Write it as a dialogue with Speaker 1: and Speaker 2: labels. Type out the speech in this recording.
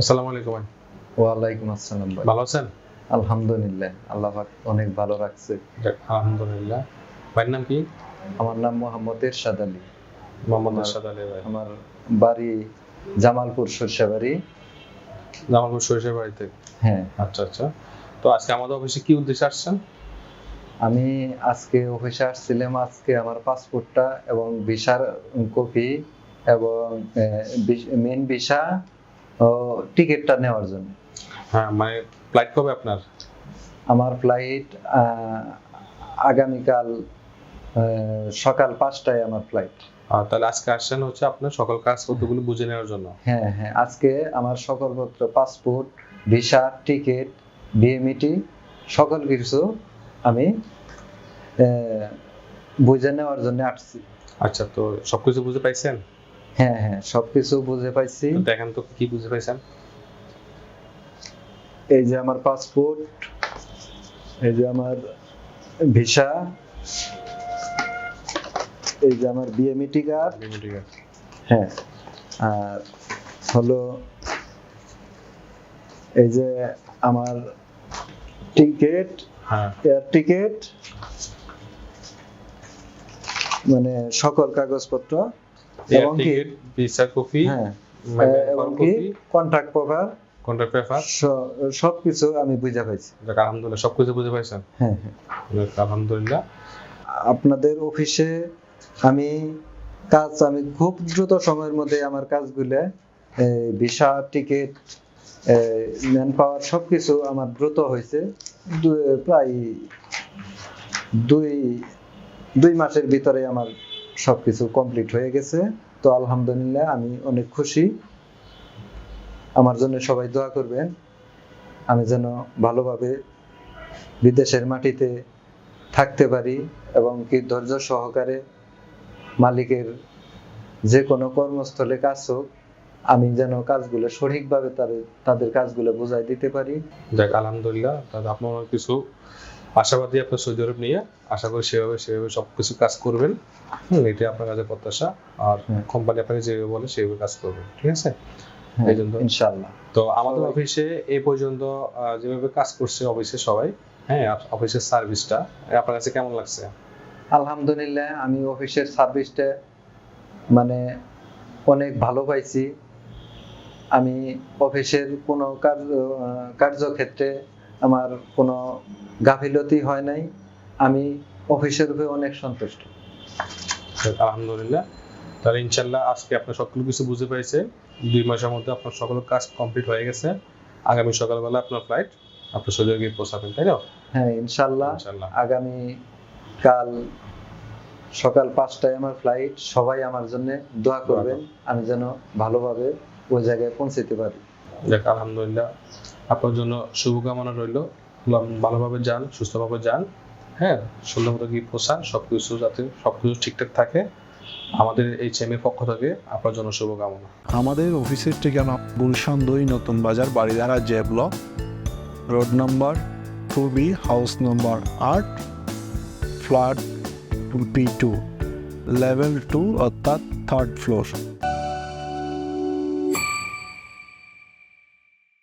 Speaker 1: আসসালামু আলাইকুম ভাই।
Speaker 2: ওয়ালাইকুম আসসালাম ভাই।
Speaker 1: ভালো আছেন?
Speaker 2: আলহামদুলিল্লাহ আল্লাহ পাক অনেক ভালো রাখছে।
Speaker 1: আলহামদুলিল্লাহ। ভাইয়ের নাম কি?
Speaker 2: আমার নাম মোহাম্মদ এরশাদ আলী।
Speaker 1: মোহাম্মদ আরশাদ আলী ভাই।
Speaker 2: আমার বাড়ি জামালপুর সরষাবাড়ি।
Speaker 1: জামালপুর সরিষার বাড়িতে
Speaker 2: হ্যাঁ।
Speaker 1: আচ্ছা আচ্ছা। তো আজকে আমাদের অফিসে কি উদ্দেশ্যে আসছেন?
Speaker 2: আমি আজকে অফিসে আসছিলাম আজকে আমার পাসপোর্টটা এবং ভিসার কপি এবং মেন ভিসা টিকিটটা নেওয়ার জন্য।
Speaker 1: হ্যাঁ মানে ফ্লাইট কবে আপনার?
Speaker 2: আমার ফ্লাইট আগামীকাল সকাল পাঁচটায় আমার ফ্লাইট
Speaker 1: তাহলে আজকে আসছেন হচ্ছে আপনার সকল কাজ কাগজপত্রগুলো বুঝে নেওয়ার জন্য।
Speaker 2: হ্যাঁ হ্যাঁ আজকে আমার সকলপত্র পাসপোর্ট ভিসা টিকিট ডিএমইটি সকল কিছু আমি বুঝে নেওয়ার জন্য আসছি।
Speaker 1: আচ্ছা তো সবকিছু বুঝে পাইছেন?
Speaker 2: হ্যাঁ হ্যাঁ সবকিছু বুঝে পাইছি।
Speaker 1: দেখেন তো কি বুঝে পাইছেন?
Speaker 2: এই যে আমার পাসপোর্ট এই যে আমার ভিসা এই যে আমার বিএমইটি কার্ড। হ্যাঁ আর হলো এই যে আমার টিকিট
Speaker 1: হ্যাঁ।
Speaker 2: এয়ার টিকিট মানে সকল কাগজপত্র। এবং কি?
Speaker 1: ভিসা কপি
Speaker 2: হ্যাঁ। এবং কি? কন্ট্রাক্ট পেপার
Speaker 1: কন্ট্রাক্ট পেপার
Speaker 2: সবকিছু আমি বুঝে পাইছি।
Speaker 1: আলহামদুলিল্লাহ সবকিছু বুঝে পাইছেন
Speaker 2: হ্যাঁ হ্যাঁ।
Speaker 1: আলহামদুলিল্লাহ।
Speaker 2: আপনাদের অফিসে আমি কাজ আমি খুব দ্রুত সময়ের মধ্যে আমার কাজগুলো ভিসা টিকিট ম্যান পাওয়ার সবকিছু আমার দ্রুত হয়েছে। প্রায় দুই দুই মাসের ভিতরে আমার সবকিছু কমপ্লিট হয়ে গেছে। তো আলহামদুলিল্লাহ আমি অনেক খুশি। আমার জন্য সবাই দোয়া করবেন। আমি যেন ভালোভাবে বিদেশের মাটিতে থাকতে পারি এবং কি ধৈর্য সহকারে মালিকের যে কোনো কর্মস্থলে কাজ হোক, আমি যেন কাজগুলো সঠিকভাবে তাদের তাদের কাজগুলো বুঝাই দিতে পারি।
Speaker 1: যাক, আলহামদুলিল্লাহ। আপনার কিছু আশাবাদী আপনার সৌদি আরব নিয়ে আশা করি সেভাবে সেভাবে সবকিছু কাজ করবেন। এটাই আপনার কাছে প্রত্যাশা। আর। কোম্পানি আপনাকে যেভাবে বলে সেভাবে কাজ করবেন ঠিক আছে? এই জন্য।
Speaker 2: ইনশাআল্লাহ।
Speaker 1: তো আমাদের অফিসে এই পর্যন্ত যেভাবে কাজ করছে অফিসে সবাই হ্যাঁ অফিসের সার্ভিসটা আপনার কাছে কেমন লাগছে?
Speaker 2: আলহামদুলিল্লাহ আমি অফিসের সার্ভিসটা মানে অনেক ভালো পাইছি। আমি অফিসের কোনো কার্য কার্যক্ষেত্রে আমার কোনো গাফিলতি হয় নাই। আমি অফিসের উপরে অনেক সন্তুষ্ট।
Speaker 1: আলহামদুলিল্লাহ। তাহলে ইনশাল্লাহ আজকে আপনার সকল কিছু বুঝে পেয়েছে দুই মাসের মধ্যে আপনার সকল কাজ কমপ্লিট হয়ে গেছে। আগামী সকালবেলা আপনার ফ্লাইট আপনার সৌদি আরবে পৌঁছাবেন তাই না?
Speaker 2: হ্যাঁ ইনশাল্লাহ আগামী কাল সকাল পাঁচটায় আমার ফ্লাইট সবাই আমার জন্য দোয়া করবেন। আমি যেন ভালোভাবে ওই জায়গায় পৌঁছাতে পারি।
Speaker 1: যাক আলহামদুলিল্লাহ। আপনার জন্য শুভকামনা রইল। ভালোভাবে যান, সুস্থভাবে যান। হ্যাঁ সুন্দর মতো গিয়ে পোষান সবকিছু যাতে সবকিছু ঠিকঠাক থাকে। আমাদের এই চেমের পক্ষ থেকে আপনার জন্য শুভকামনা।
Speaker 3: আমাদের অফিসের ঠিকানা গুলশান দুই, Notun Bazar Baridhara J block. Road number two B, house number আট, flat B two, level two, অর্থাৎ থার্ড ফ্লোর।